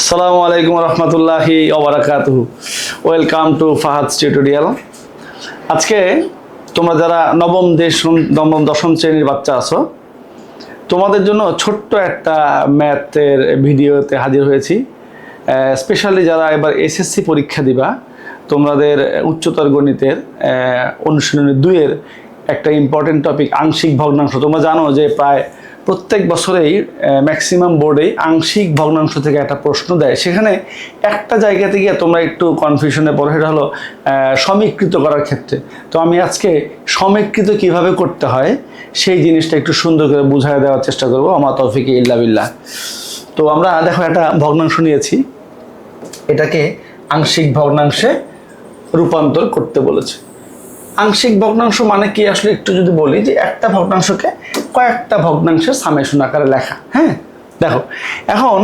আসসালামু আলাইকুম রহমতুল্লাহি ওবরাকাতু ওয়েলকাম টু ফাহাদ টিউটোরিয়াল আজকে তোমরা যারা নবম দেশ নবম, দশম শ্রেণির বাচ্চা আছো, তোমাদের জন্য ছোট্ট একটা ম্যাথের ভিডিওতে হাজির হয়েছি। স্পেশালি যারা এবার এসএসসি পরীক্ষা দিবা, তোমাদের উচ্চতর গণিতের অনুশীলনী দুইয়ের একটা ইম্পর্টেন্ট টপিক আংশিক ভগ্নাংশ। তোমরা জানো যে প্রায় প্রত্যেক বছরেই ম্যাক্সিমাম বোর্ডেই আংশিক ভগ্নাংশ থেকে একটা প্রশ্ন দেয়। সেখানে একটা জায়গাতে গিয়ে তোমরা একটু কনফিউশনে পড়ো, সেটা হলো সমীকৃত করার ক্ষেত্রে। তো আমি আজকে সমীকৃত কীভাবে করতে হয়, সেই জিনিসটা একটু সুন্দর করে বুঝাই দেওয়ার চেষ্টা করব। আমার তৌফিকে ইল্লা বিল্লাহ। তো আমরা দেখো একটা ভগ্নাংশ নিয়েছি। এটাকে আংশিক ভগ্নাংশে রূপান্তর করতে বলেছে। আংশিক ভগ্নাংশ মানে কি আসলে একটু যদি বলি যে একটা ভগ্নাংশকে কয়েকটা ভগ্নাংশের সামেশন আকারে লেখা হ্যাঁ? দেখো, এখন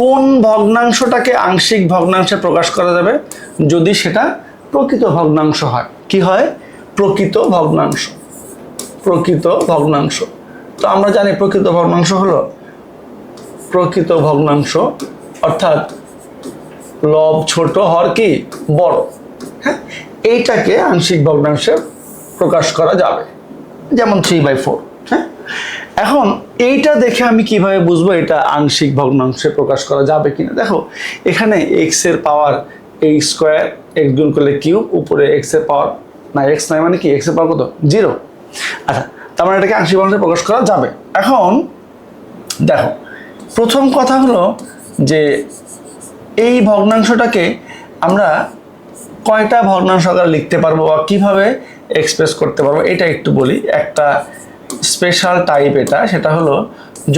কোন ভগ্নাংশটাকে আংশিক ভগ্নাংশে প্রকাশ করা যাবে? যদি সেটা প্রকৃত ভগ্নাংশ হয়, কি হয়? প্রকৃত ভগ্নাংশ প্রকৃত ভগ্নাংশ। তো আমরা জানি প্রকৃত ভগ্নাংশ হলো প্রকৃত ভগ্নাংশ, অর্থাৎ লব ছোট হর কি? বড় হ্যাঁ? এইটাকে আংশিক ভগ্নাংশে প্রকাশ করা যাবে। যেমন থ্রি বাই ফোর হ্যাঁ? এখন এইটা দেখে আমি কীভাবে বুঝব এটা আংশিক ভগ্নাংশে প্রকাশ করা যাবে কিনা? দেখো, এখানে এক্সের পাওয়ার এই স্কোয়ার এক্স গুণ করলে কিউব, উপরে এক্সের পাওয়ার না এক্স নাই মানে কি? এক্সের পাওয়ার কত? জিরো আচ্ছা তার মানে এটাকে আংশিক ভগ্নাংশে প্রকাশ করা যাবে। এখন দেখো, প্রথম কথা হলো যে এই ভগ্নাংশটাকে আমরা কয়টা ভগ্নাংশ আকারে লিখতে পারব বা কীভাবে এক্সপ্রেস করতে পারব, এটা একটু বলি। একটা স্পেশাল টাইপ এটা, সেটা হলো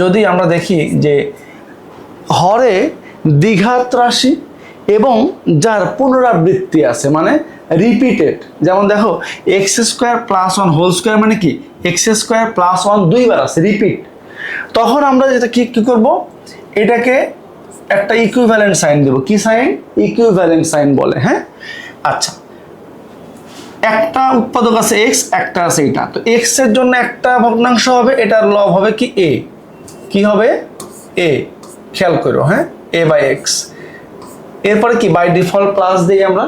যদি আমরা দেখি যে হরে দ্বিঘাত রাশি এবং যার পুনরাবৃত্তি আছে মানে রিপিটেড যেমন দেখো X square plus one whole square মানে কি? এক্স স্কোয়ার প্লাস ওয়ান দুইবার আছে রিপিট তখন আমরা যেটা কি, কী করব? এটাকে একটা ইকুইভ্যালেন্ট সাইন দেব। কি সাইন ইকুইভ্যালেন্ট সাইন বলে হ্যাঁ? আচ্ছা। একটা উৎপাদক আছে এক্স একটা আছে এটা তো এক্সের জন্য একটা ভগ্নাংশ হবে, এটার লব হবে কি এ কি হবে? এ খেয়াল করো হ্যাঁ? এ বাই এক্স এরপরে কি? বাই ডিফল্ট প্লাস দিই আমরা।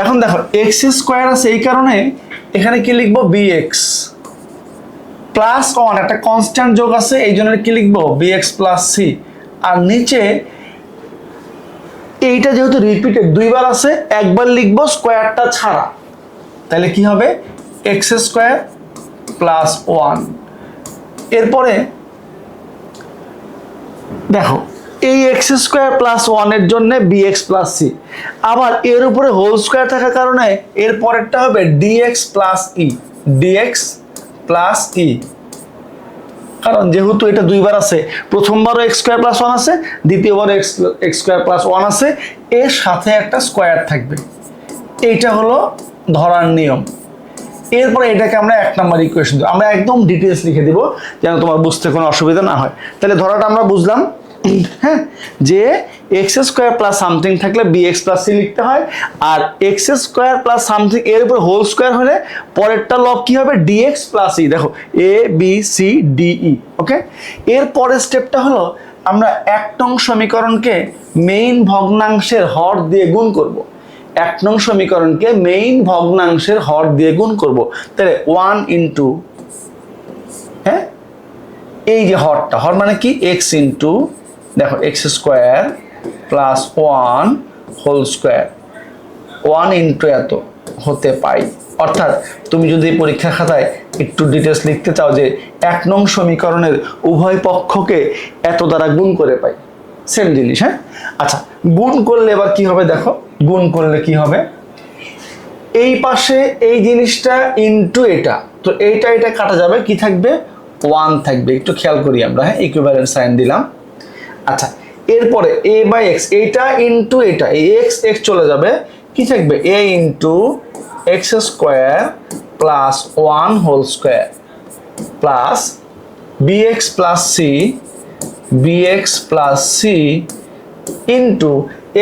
এখন দেখো এক্স স্কোয়ার আছে এই কারণে এখানে কি লিখব? বি এক্স প্লাস ওয়ান একটা কনস্ট্যান্ট যোগ আছে, এই জন্য কি লিখব? বি এক্স প্লাস সি আর নিচে এইটা যেহেতু রিপিটেড দুইবার আছে, একবার লিখব স্কোয়ারটা ছাড়া। তাহলে কি হবে? এক্স স্কোয়ার প্লাস ওয়ান এরপরে, দেখো, এই এক্স স্কোয়ার প্লাস ওয়ানের জন্য বি এক্স প্লাস সি আবার এর উপরে হোল স্কোয়ার থাকার কারণে, এর পরেরটা হবে D X plus E D X plus E কারণ যেহেতু এটা দুইবার আছে, প্রথমবারও এক্স স্কোয়ার প্লাস ওয়ান আছে, দ্বিতীয়বারও X X square plus one আছে, এর সাথে একটা স্কোয়ার থাকবে। এইটা হলো ধরার নিয়ম। এরপরে এটাকে আমরা এক নাম্বার ইকুয়েশন দেবো। আমরা একদম ডিটেলস লিখে দিব, যেন তোমার বুঝতে কোনো অসুবিধা না হয়। তাহলে ধরাটা আমরা বুঝলাম। হ্যাঁ যে এক্স স্কোয়ার প্লাস সামথিং থাকলে বি এক্স প্লাস সি লিখতে হয়, আর এক্স স্কোয়ার প্লাস সামথিং এর উপর হোল স্কোয়ার হলে পরেরটা লব কি হবে? ডিএক্স প্লাস ই দেখো A B C D E okay এর পরের স্টেপটা হলো, আমরা এক নং সমীকরণকে মেইন ভগ্নাংশের হর দিয়ে গুণ করব। এক নং সমীকরণকে মেইন ভগ্নাংশের হর দিয়ে গুণ করব। তাহলে ওয়ান ইন্টু হ্যাঁ? এই যে হরটা, হর মানে কি? এক্স ইন্টু দেখো X square plus one whole square one into এত হতে পাই। অর্থাৎ, তুমি যদি পরীক্ষা খাতায় একটু ডিটেলস লিখতে চাও যে এক নং সমীকরণের উভয় পক্ষকে এত দ্বারা গুণ করে পাই। সেম জিনিস হ্যাঁ? আচ্ছা গুণ করলে এবার কি হবে দেখো? গুণ করলে কি হবে? এই পাশে এই জিনিসটা ইনটু এটা। তো এইটা, এটা কাটা যাবে, কি থাকবে? ওয়ান থাকবে। একটু খেয়াল করি আমরা হ্যাঁ? ইকুইভ্যালেন্ট সাইন দিলাম। আচ্ছা এরপরে এ বাই এক্স এইটা ইনটু এটা এক্স এক্স চলে যাবে, কি থাকবে? A into X square plus one whole square plus B X plus C B X plus C into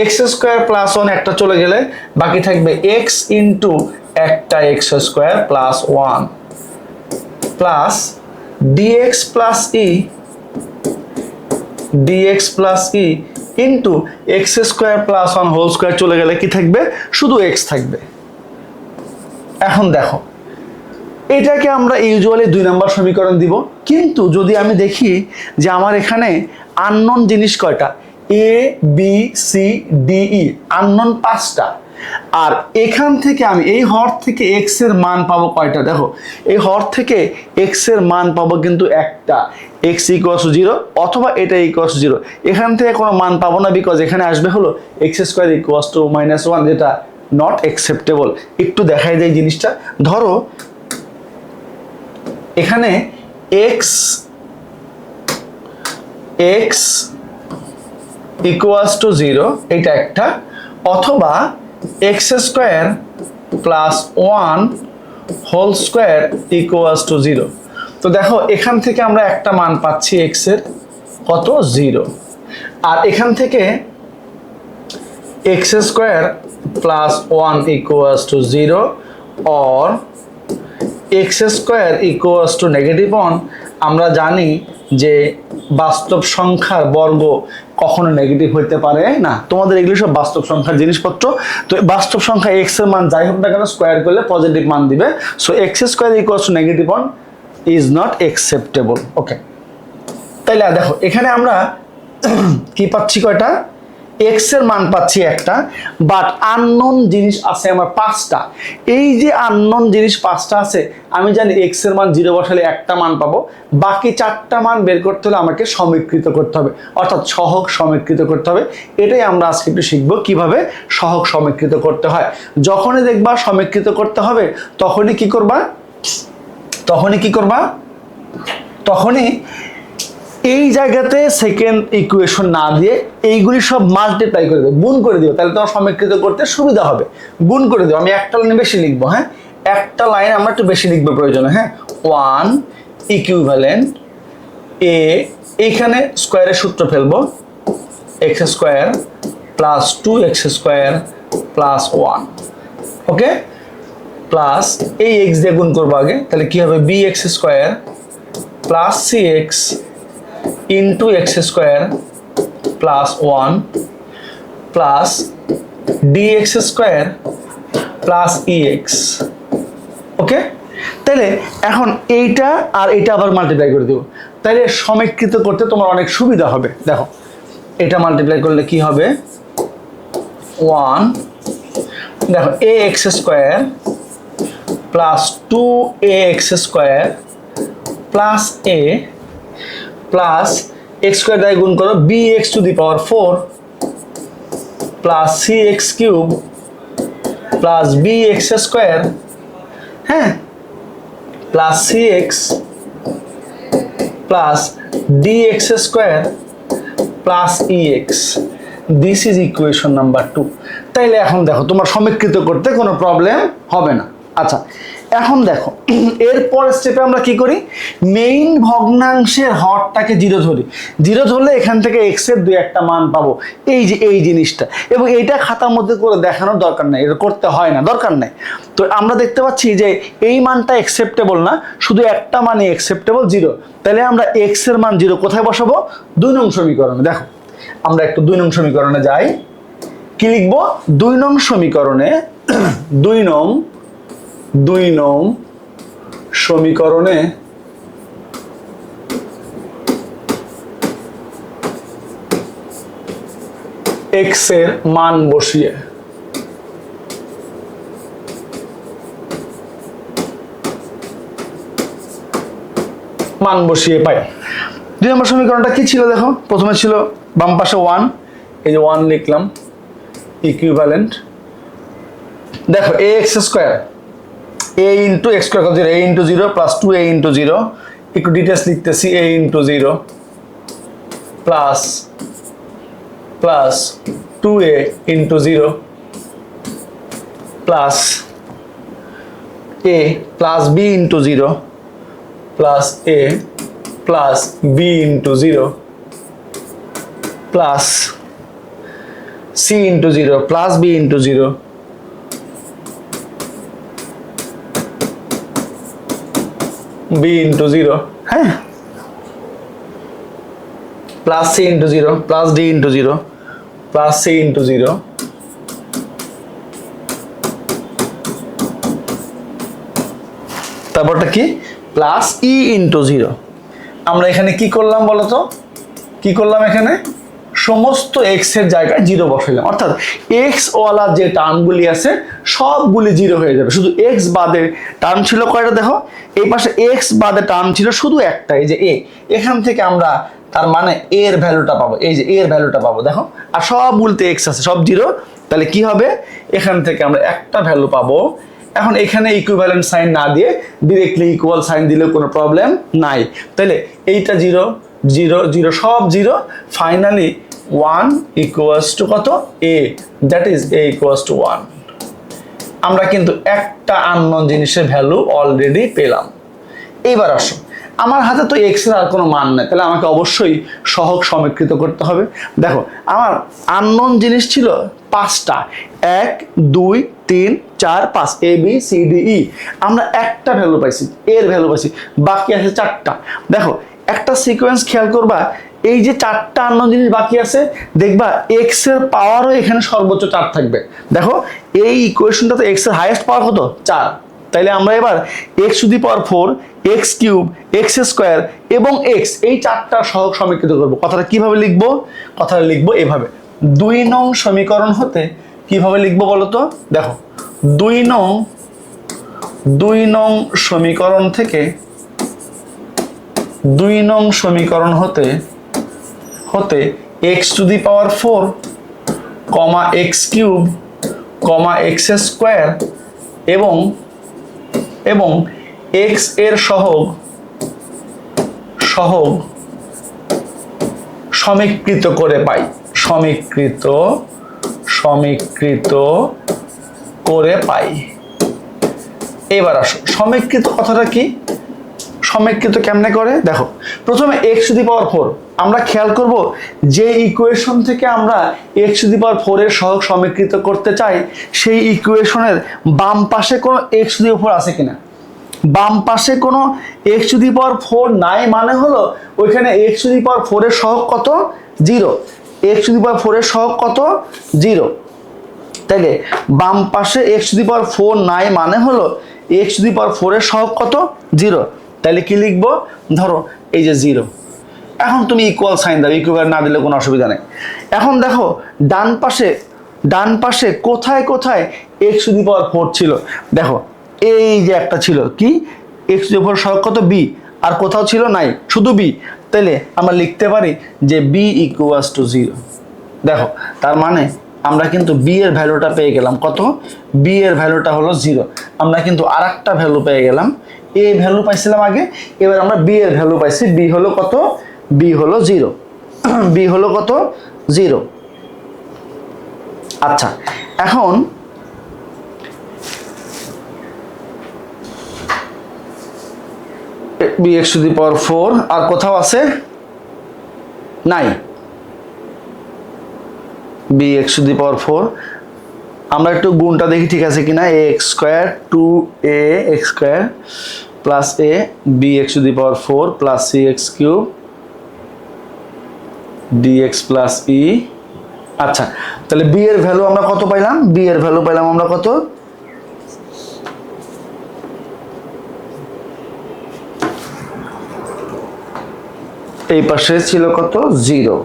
X square plus one একটা চলে গেলে, বাকি থাকবে এক্স ইন্টু একটা X square plus one plus D X plus E D X plus E into X square plus one whole square চলে গেলে কি থাকবে? শুধু এক্স থাকবে। এখন দেখো, এটাকে আমরা ইউজুয়ালি দুই নম্বর সমীকরণ দিব। কিন্তু যদি আমি দেখি যে আমার এখানে আননোন জিনিস কয়টা? A B C D E unknown পাঁচটা। আর এখান থেকে আমি এই হর থেকে এক্সের মান পাবো কয়টা? দেখো, এই হর থেকে এক্সের মান পাবো কিন্তু একটা। এক্স ইকোয়াস জিরো অথবা এটা ইকোয়াস জিরো এখান থেকে কোনো মান পাবো না বিকজ এখানে আসবে হলো X square equals to minus one যেটা নট অ্যাকসেপ্টেবল একটু দেখাই দেয় জিনিসটা। ধরো, এখানে X X equals to zero এটা একটা। অথবা X square plus one whole square equals to zero. তো দেখো, এখান থেকে আমরা একটা মান পাচ্ছি এক্সের কত? জিরো। আর এখান থেকে X square plus one equals to zero or X square equals to negative one, আমরা জানি যে বাস্তব সংখ্যার বর্গ কখনো নেগেটিভ হইতে পারে না। তোমাদের এগুলি সব বাস্তব সংখ্যার জিনিসপত্র। তো বাস্তব সংখ্যা এক্সের মান যাই হোক না কেন স্কোয়ার করলে পজিটিভ মান দিবে। So X square equals to negative one is not acceptable okay তাইলে দেখো, এখানে আমরা কি পাচ্ছি কয়টা? এক্সের মান পাচ্ছি একটা বাট আননোন জিনিস আছে আমার পাঁচটা। এই যে আননোন জিনিস পাঁচটা আছে, আমি জানি এক্সের মান জিরো বসালে একটা মান পাবো, বাকি চারটা মান বের করতে হলে আমাকে সমীকৃত করতে হবে, অর্থাৎ সহগ সমীকৃত করতে হবে। এটাই আমরা আজকে একটু শিখব কীভাবে সহগ সমীকৃত করতে হয়। যখনই দেখবা সমীকৃত করতে হবে, তখনই কি করবা? তখনই কি করবা? তখনই এই জায়গাতে সেকেন্ড ইকুয়েশন না দিয়ে এইগুলি সব মাল্টিপ্লাই করে দেবো, গুণ করে দিও তাহলে তোমার সমীকৃত করতে সুবিধা হবে। গুণ করে দিও আমি একটা লাইনে বেশি লিখব হ্যাঁ? একটা লাইন আমরা একটু বেশি লিখব প্রয়োজনে হ্যাঁ? ওয়ান ইকুইভ্যালেন্ট এ এইখানে স্কোয়ারের সূত্র ফেলব X square plus two X square plus one okay plus এই এক্স দিয়ে গুণ করব আগে, তাহলে কি হবে? B X square plus C X into X square plus one plus D X square plus E X okay তাহলে এখন এইটা আর এইটা আবার মাল্টিপ্লাই করে দেবো। তাহলে সমীকৃত করতে তোমার অনেক সুবিধা হবে। দেখো, এটা মাল্টিপ্লাই করলে কি হবে? ওয়ান দেখো A X square plus two A X square plus A plus X square দ্বারা গুণ করো B X to the power four plus C X cube plus B X square হ্যাঁ? Plus C X plus D X square plus E X this is equation number two তাইলে এখন দেখো, তোমার সমীকৃত করতে কোনো প্রবলেম হবে না। আচ্ছা এখন দেখো এরপর স্টেপে আমরা কি করি? মেইন ভগ্নাংশের হরটাকে জিরো ধরি। জিরো ধরলে এখান থেকে এক্সের দুই একটা মান পাবো। এই যে এই জিনিসটা। এবং এইটা খাতার মধ্যে করে দেখানোর দরকার নাই। এটা করতে হয় না, দরকার নাই। তো আমরা দেখতে পাচ্ছি যে এই মানটা অ্যাকসেপ্টেবল না, শুধু একটা মানে অ্যাকসেপ্টেবল জিরো তাহলে আমরা এক্সের মান জিরো কোথায় বসাবো? দুই নং সমীকরণে। দেখো, আমরা একটু দুই নং সমীকরণে যাই। কি লিখব? দুই নং সমীকরণে দুই নং দুই নং সমীকরণে এক্সের মান বসিয়ে মান বসিয়ে পাই। দুই নম্বর সমীকরণটা কি ছিল দেখো? প্রথমে ছিল বাম পাশে ওয়ান এই যে ওয়ান লিখলাম ইকুইভ্যালেন্ট দেখো A X square A into X square zero A into zero plus two A into zero একটু ডিটেলস লিখতেছি A into zero plus plus two A into zero plus A plus B into zero plus A plus B into zero plus C into zero plus B into zero B into zero হ্যাঁ। Plus C into zero plus D into zero plus C into zero তারপরটা কি? Plus E into zero আমরা এখানে কি করলাম বলতো? কি করলাম এখানে? সমস্ত এক্সের জায়গায় জিরো বসাইলাম। অর্থাৎ এক্স ওয়ালা যে টার্মগুলি আছে, সবগুলি জিরো হয়ে যাবে। শুধু এক্স বাদে টার্ম ছিল কয়টা দেখো? এই পাশে এক্স বাদে টার্ম ছিল শুধু একটা এই যে এ এখান থেকে আমরা তার মানে এর ভ্যালুটা পাবো। এই যে এর ভ্যালুটা পাবো, দেখো? আর সব বলতে এক্স আছে, সব জিরো তাহলে কি হবে? এখান থেকে আমরা একটা ভ্যালু পাবো। এখন এখানে ইকুইভ্যালেন্ট সাইন না দিয়ে ডিরেক্টলি ইকুয়াল সাইন দিলেও কোনো প্রবলেম নাই। তাহলে এইটা জিরো জিরো জিরো সব zero finally one equals to কত? A that is A equals to one আমরা কিন্তু একটা আননোন জিনিসের ভ্যালু অলরেডি পেলাম। এইবার আসো। আমার হাতে তো এক্সের আর কোনো মান নেই, তাহলে আমাকে অবশ্যই সহগ সমীকৃত করতে হবে। দেখো, আমার আননোন জিনিস ছিল পাঁচটা। এক, দুই, তিন, চার, পাঁচ A B C D E আমরা একটা ভ্যালু পাইছি এর ভ্যালু পাইছি, বাকি আছে চারটা। দেখো, একটা সিকোয়েন্স খেয়াল করবা এই যে চারটা অন্য জিনিস বাকি আছে, দেখবা এক্সের পাওয়ারও এখানে সর্বোচ্চ চার থাকবে। দেখো, এই ইকুয়েশনটাতে এক্সের হাইয়েস্ট পাওয়ার কত? চার। তাইলে আমরা এবার X to the power four X cube X square এবং এক্স এই চারটা সহগ সমীকৃত করব। কথাটা কীভাবে লিখব? কথাটা লিখব এভাবে। দুই নং সমীকরণ হতে কীভাবে লিখব বলো তো দেখো, দুই নং দুই নং সমীকরণ থেকে, দুই নং সমীকরণ হতে হতে X to the power four comma X cube comma X square এবং এবং এক্সের সহগ সহগ সমীকৃত করে পাই। সমীকৃত সমীকৃত করে পাই। এবার আসো, সমীকৃত কথাটা কি? সমীকৃত কেমনে করে? দেখো, প্রথমে X to the power four আমরা খেয়াল করব যে ইকুয়েশন থেকে আমরা X to the power four এর সহগ সমীকৃত করতে চাই, সেই ইকুয়েশনের বাম পাশে কোনো এক্স টু দি ফোর আছে কিনা? বাম পাশে কোনো X to the power four নাই মানে হলো ওইখানে X to the power four এর সহগ কত? Zero X to the power four এর সহগ কত? জিরো তাইলে বাম পাশে X to the power four নাই মানে হলো এক্স টু দি পাওয়ার ফোরের সহগ কত? জিরো তাহলে কি লিখব? ধরো, এই যে জিরো এখন তুমি ইকুয়াল সাইন দাও ইকুয়াল না দিলে কোনো অসুবিধা নেই। এখন দেখো, ডান পাশে ডান পাশে কোথায় কোথায় X to the power four ছিল? দেখো, এই যে একটা ছিল, কি? এক্স টু দি পাওয়ার সহগ কত? বি আর কোথাও ছিল? নাই, শুধু বি তাহলে আমরা লিখতে পারি যে বি ইকুয়ালস টু জিরো দেখো, তার মানে আমরা কিন্তু বি এর ভ্যালুটা পেয়ে গেলাম কত? বি এর ভ্যালুটা হলো জিরো আমরা কিন্তু আর একটা ভ্যালু পেয়ে গেলাম এ ভ্যালু পাইছিলাম আগে, এবার আমরা বি এর ভ্যালু পাইছি। বি হলো কত? বি হলো জিরো বি হলো কত? জিরো আচ্ছা এখন B X the power four আর কোথাও আছে? নাই। B X to the power four আমরা একটু গুণটা দেখি ঠিক আছে কিনা A X square two A X square plus A B X to the power four plus C X cube D X plus E আচ্ছা তাহলে বি এর ভ্যালু আমরা কত পাইলাম? বি এর ভ্যালু পাইলাম আমরা কত? এই পাশে ছিল কত? জিরো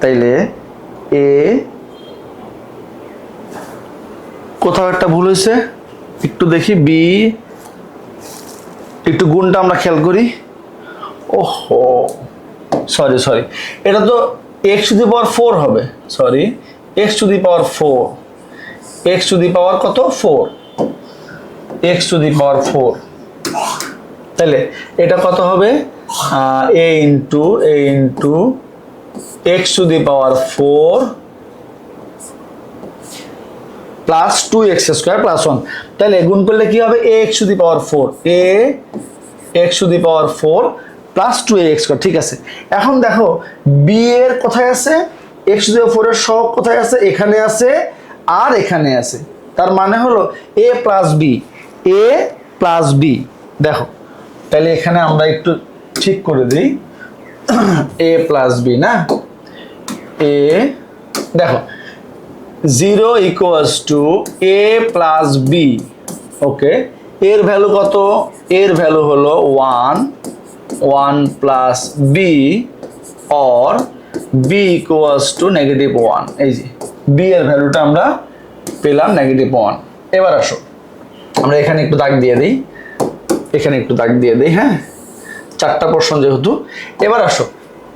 তাইলে এ কোথাও একটা ভুল হয়েছে, একটু দেখি, বি, একটু গুণটা আমরা খেয়াল করি। ওহো সরি সরি এটা তো X to the power four হবে sorry X to the power four X to the power কত? Four X to the power four তাহলে এটা কত হবে? A into A into X to the power four plus two X square plus one তাহলে গুণ করলে কি হবে? A X to the power four A X to the power four plus two A X square ঠিক আছে। এখন দেখো B এর কোথায় আছে? এক্স দি ফোর এর সহগ কোথায় আছে? এখানে আছে আর এখানে আছে। তার মানে হলো A plus B A plus B দেখো, তাহলে এখানে আমরা একটু ঠিক করে দিই। এ প্লাস বি না? এ দেখো zero equals to A plus B okay এর ভ্যালু কত? এর ভ্যালু হলো one one plus B or B equals to negative one এই যে বি এর ভ্যালুটা আমরা পেলাম নেগেটিভ ওয়ান এবার আসো, আমরা এখানে একটু দাগ দিয়ে দিই। এখানে একটু দাগ দিয়ে দিই হ্যাঁ? চারটা প্রশ্ন যেহেতু। এবার আসো,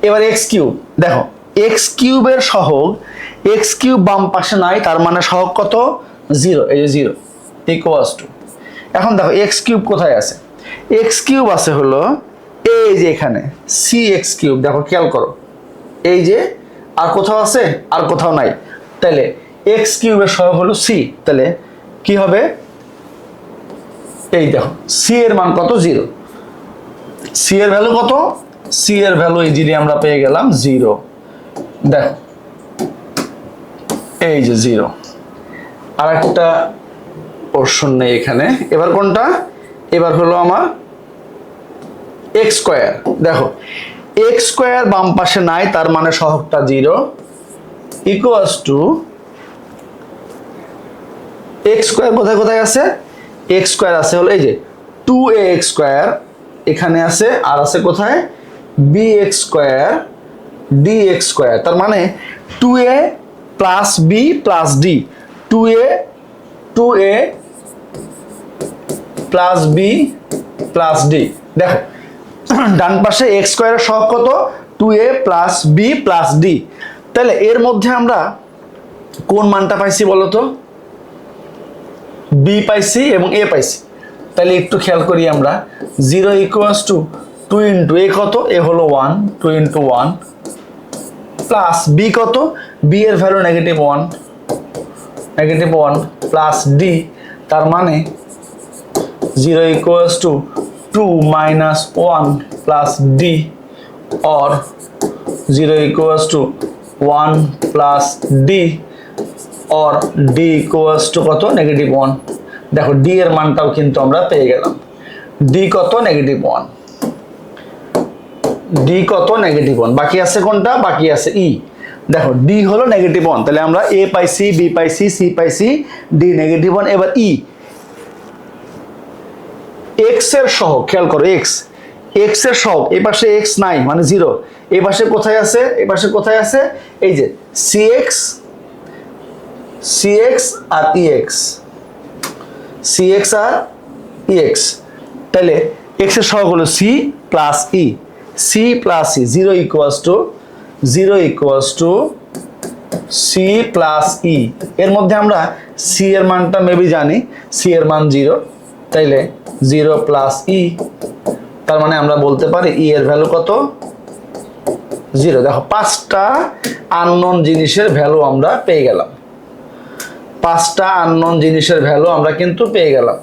এবার এক্স কিউব দেখো এক্স কিউবের সহগ এক্স কিউব বাম পাশে নাই, তার মানে সহগ কত? জিরো এই যে জিরো ইকুয়ালস টু এখন দেখো এক্স কিউব কোথায় আছে? এক্স কিউব আছে হলো এই যে এখানে সি এক্স কিউব দেখো, খেয়াল করো। এই যে আর কোথাও আছে, আর কোথাও নাই। তাহলে এক্স কিউবের সহগ হলো সি তাহলে কি হবে? এই দেখো সি এর মান কত? জিরো সি এর ভ্যালু কত? সি এর ভ্যালু এই ইজিলি আমরা পেয়ে গেলাম জিরো দেখো, এই যে জিরো আর একটা পোর্শন নেই এখানে। এবার কোনটা? এবার হলো আমার এক্স স্কোয়ার দেখো এক্স স্কোয়ার বাম পাশে নাই, তার মানে সহগটা zero equals to X square কোথায় কোথায় আছে? এক্স স্কোয়ার আছে হলো এই যে টু এ এক্স স্কোয়ার এখানে আছে, আর আছে কোথায়? B X square D X square তার মানে two A plus B plus D two A two A plus B plus D দেখো, ডান পাশে এক্স স্কোয়ারের সহগ কত? Two A plus B plus D তাহলে এর মধ্যে আমরা কোন মানটা পাইছি বলো তো বি পাইছি এবং এ পাইছি। তাহলে একটু খেয়াল করি আমরা। Zero equals to two into A কত? এ হলো one two into one plus B কত? বি এর value negative one negative one plus D তার মানে zero equals to two minus one plus D or zero equals to one plus D or D equals to কত? Negative one দেখো D এর মানটাও কিন্তু আমরা পেয়ে গেলাম। ডি কত? নেগেটিভ ওয়ান ডি কত? নেগেটিভ ওয়ান বাকি আছে কোনটা? বাকি আছে ই দেখো ডি হলো নেগেটিভ ওয়ান তাহলে আমরা এ পাইছি বি পাইছি সি পাইছি ডি নেগেটিভ ওয়ান এবার ই এক্সের সহ খেয়াল করো এক্স এক্সের সহ এ পাশে এক্স নাই মানে জিরো এই পাশে কোথায় আছে? এই পাশে কোথায় আছে? এই যে সি এক্স সি এক্স আর ই এক্স সি এক্স আর ই এক্স তাহলে এক্সের সহগ হলো C plus E C plus E zero equals to zero equals to C plus E এর মধ্যে আমরা সি এর মানটা মেবি জানি। সি এর মান জিরো তাইলে জিরো প্লাস ই তার মানে আমরা বলতে পারি ই এর ভ্যালু কত? জিরো দেখো, পাঁচটা আননোন জিনিসের ভ্যালু আমরা পেয়ে গেলাম। পাঁচটা আননোন জিনিসের ভ্যালু আমরা কিন্তু পেয়ে গেলাম।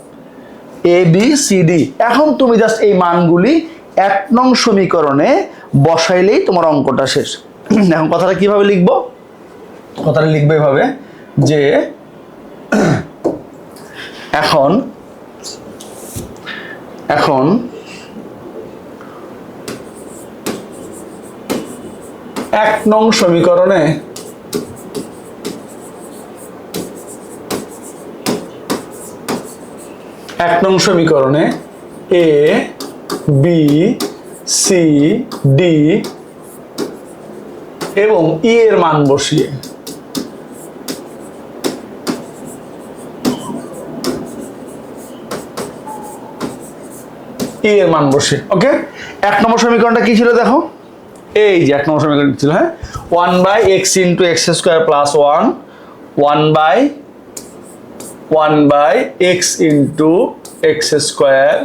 এ বি সি ডি এখন তুমি জাস্ট এই মানগুলি এক নং সমীকরণে বসাইলেই তোমার অঙ্কটা শেষ। এখন কথাটা কীভাবে লিখব? কথাটা লিখবে এভাবে যে এখন এখন এক নং সমীকরণে এক নং সমীকরণে এ বি সি ডি এবং ই এর মান বসিয়ে। ই এর মান বসে ওকে এক নম্বর সমীকরণটা কি ছিল দেখো? এই যে এক নম্বর সমীকরণ ছিল হ্যাঁ? One by X into X square plus one one by one by X into X square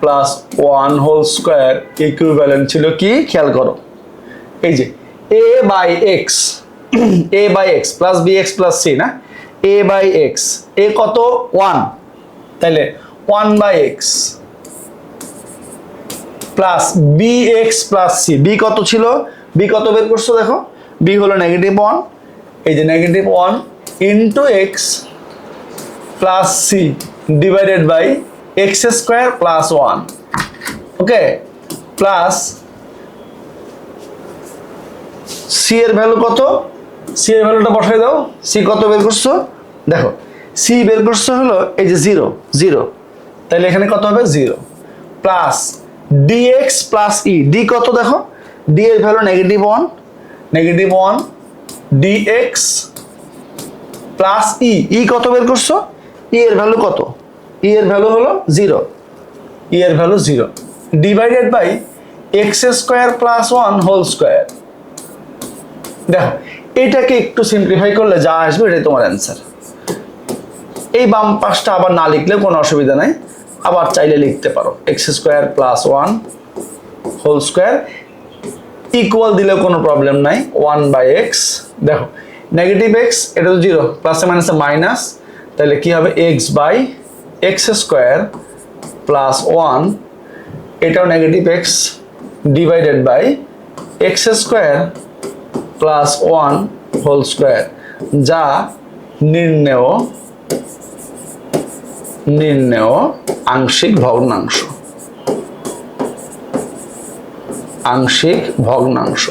plus one whole square equivalent ছিল কি? খেয়াল করো। এই যে A by X A by X plus B X plus C না? A by x A কত? One তাইলে one by X plus B X plus C B কত ছিল? বি কত বের করছ দেখো? বি হলো নেগেটিভ ওয়ান এই যে negative one into X plus C divided by X square plus one okay plus C এর ভ্যালু কত? সি এর ভ্যালুটা বসাই দাও। সি কত বের করছ? দেখো সি বের করছ হলো এই যে জিরো জিরো তাহলে এখানে কত হবে? Zero plus DX plus E D কত দেখো? ডি এর value negative one negative one DX plus E E কত বের করছ? ই এর ভ্যালু কত? ই এর ভ্যালু হলো জিরো ই এর value zero divided by X square plus one whole square দেখো, এটাকে একটু সিম্পলিফাই করলে যা আসবে এটাই তোমার অ্যান্সার এই বাম পাশটা আবার না লিখলে কোনো অসুবিধা নাই। আবার চাইলে লিখতে পারো। X square plus one whole square equal দিলেও কোনো প্রবলেম নাই। ওয়ান বাই এক্স দেখো নেগেটিভ এক্স এটা তো জিরো প্লাসে মাইনাসে মাইনাস তাহলে কি হবে? X by X square plus one, এটাও negative X divided by X square plus one whole square, যা নির্ণেয় নির্ণেয় আংশিক ভগ্নাংশ। আংশিক ভগ্নাংশ।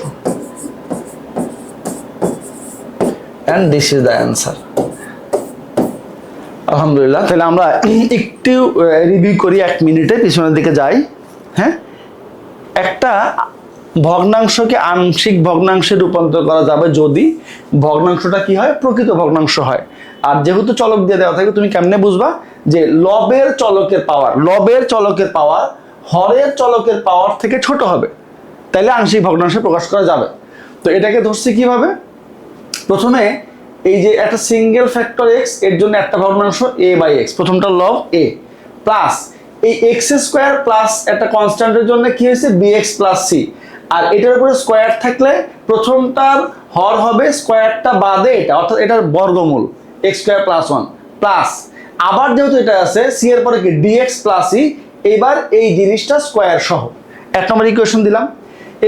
And this is the answer আলহামদুলিল্লাহ। তাহলে আমরা একটু রিভিউ করি এক মিনিটে, পিছনের দিকে যাই। হ্যাঁ? একটা ভগ্নাংশকে আংশিক ভগ্নাংশে রূপান্তর করা যাবে যদি ভগ্নাংশটা কি হয়? প্রকৃত ভগ্নাংশ হয়। আর যেহেতু চলক দিয়ে দেওয়া থাকে তুমি কেমনে বুঝবা? যে লবের চলকের পাওয়ার লবের চলকের পাওয়ার হরের চলকের পাওয়ার থেকে ছোট হবে। তাইলে আংশিক ভগ্নাংশে প্রকাশ করা যাবে। তো এটাকে ধরছি কীভাবে? প্রথমে এই যে একটা সিঙ্গেল ফ্যাক্টর এক্সের জন্য একটা ভগ্নাংশ এ বাই এক্স প্রথমটা লব এ প্লাস এই এক্স স্কোয়ার প্লাস একটা কনস্ট্যান্টের জন্য কি হয়েছে? বি এক্স প্লাস সি আর এটার উপরে স্কোয়ার থাকলে প্রথমটার হর হবে স্কোয়ারটা বাদে এটা, অর্থাৎ এটার বর্গমূল X square plus one plus আবার যেহেতু এটা আছে সি এর পরে কি? ডিএক্স প্লাস ই এবার এই জিনিসটা স্কোয়ার সহ। এক নম্বর ইকুয়েশন দিলাম।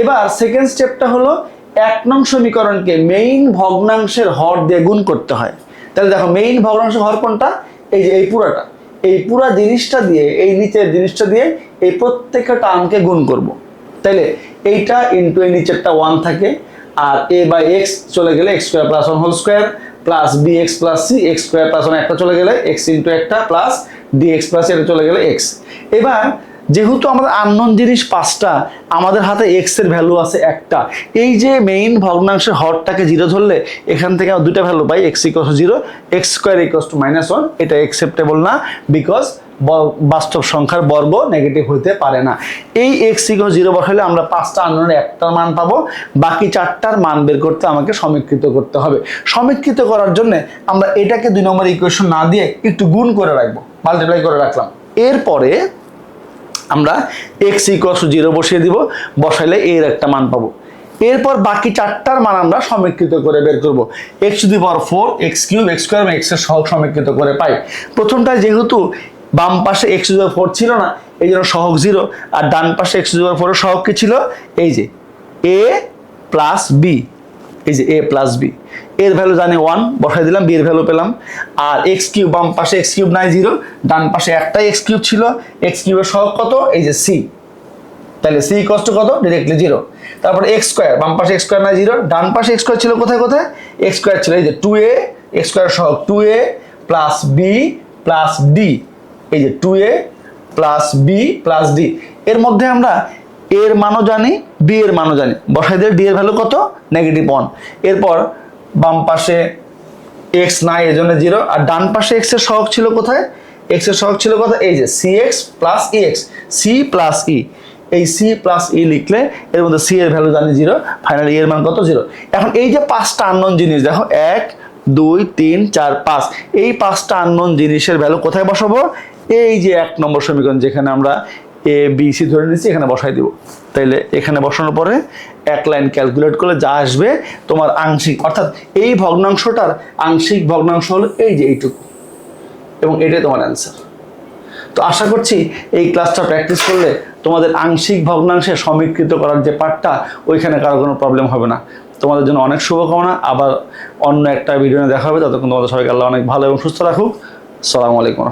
এবার সেকেন্ড স্টেপটা হলো এক নং সমীকরণকে মেইন ভগ্নাংশের হর দিয়ে গুণ করতে হয়। তাহলে দেখো মেইন ভগ্নাংশের হর কোনটা? এই যে এই পুরাটা। এই পুরা জিনিসটা দিয়ে, এই নিচের জিনিসটা দিয়ে এই প্রত্যেকটা টার্মকে গুণ করব। তাইলে এইটা ইন্টু এই নিচেরটা ওয়ান থাকে আর এ বাই এক্স চলে গেলে X square plus one whole square plus B X plus C X square plus one একটা চলে গেলে এক্স ইন্টু একটা প্লাস ডি এক্স প্লাস এটা চলে গেলে এক্স এবার যেহেতু আমাদের আননোন জিনিস পাঁচটা, আমাদের হাতে এক্সের ভ্যালু আছে একটা। এই যে মেইন ভগ্নাংশের হরটাকে জিরো ধরলে, এখান থেকে আমরা দুটা value pi X equals zero X square equals to minus one এটা অ্যাকসেপ্টেবল না বিকজ বাস্তব সংখ্যার বর্গ নেগেটিভ হইতে পারে না। এই এক্স ইকোস জিরো বসালে আমরা পাঁচটা আননোনের একটার মান পাবো, বাকি চারটার মান বের করতে আমাকে সমীকৃত করতে হবে। সমীকৃত করার জন্য আমরা এটাকে দুই নম্বর ইকুয়েশন না দিয়ে একটু গুণ করে রাখব মাল্টিপ্লাই করে রাখলাম। এরপরে আমরা এক্স ইকোয়াস জিরো বসিয়ে দিব, বসাইলে এর একটা মান পাবো। এরপর বাকি চারটার মান আমরা সমীকৃত করে বের করব। X the power four X cube X square এবং এক্সের সহগ সমীকৃত করে পাই। প্রথমটা যেহেতু বাম পাশে এক্স টু ফোর ছিল না, এই জন্য সহগ জিরো আর ডান পাশে এক্স টু ফোরের সহগ কি ছিল? এই যে এ প্লাস বি এই যে এ প্লাস বি এর ভ্যালু জানি ওয়ান বসাই দিলাম বি এর ভ্যালু পেলাম। আর এক্স কিউব বাম পাশে এক্স কিউব নাই জিরো ডান পাশে একটাই এক্স কিউব ছিল। এক্স কিউবের সহগ কত? এই যে সি তাহলে সি কষ্ট কত? ডিরেক্টলি জিরো তারপর এক্স স্কোয়ার বাম পাশে এক্স স্কোয়ার নাই জিরো ডান পাশে এক্স স্কোয়ার ছিল কোথায় কোথায়? এক্স স্কোয়ার ছিল এই যে টু এ এক্স স্কোয়ার সহগ two A plus B plus D এই যে two A plus B plus D এর মধ্যে আমরা এর মানও জানি, বি এর মানও জানি। বসাই দিয়ে ডি এর ভ্যালু কত? নেগেটিভ ওয়ান এরপর বাম পাশে এক্স নাই এই জন্য জিরো আর ডান পাশে এক্সের সহগ ছিল কোথায়? এক্সের সহগ ছিল কোথায়? এই যে C X plus E X C plus E এই সি প্লাস ই লিখলে এর মধ্যে সি এর ভ্যালু জানি জিরো ফাইনালি এর মান কত? জিরো এখন এই যে পাঁচটা আননোন জিনিস, দেখো, এক, দুই, তিন, চার, পাঁচ। এই পাঁচটা আননোন জিনিসের ভ্যালু কোথায় বসাবো? এই যে এক নম্বর সমীকরণ, যেখানে আমরা এ বি সি ধরে নিচ্ছি এখানে বসাই দিব। তাইলে এখানে বসানোর পরে এক লাইন ক্যালকুলেট করলে যা আসবে তোমার আংশিক, অর্থাৎ এই ভগ্নাংশটার আংশিক ভগ্নাংশ হলো এই যে এইটুকু। এবং এটাই তোমার অ্যান্সার তো আশা করছি এই ক্লাসটা প্র্যাকটিস করলে তোমাদের আংশিক ভগ্নাংশে সমীকৃত করার যে পার্টটা ওইখানে কারও কোনো প্রবলেম হবে না। তোমাদের জন্য অনেক শুভকামনা। আবার অন্য একটা ভিডিও দেখা হবে। ততক্ষণ তোমাদের সবাইকে আল্লাহ অনেক ভালো এবং সুস্থ রাখুক। সালামু আলাইকুম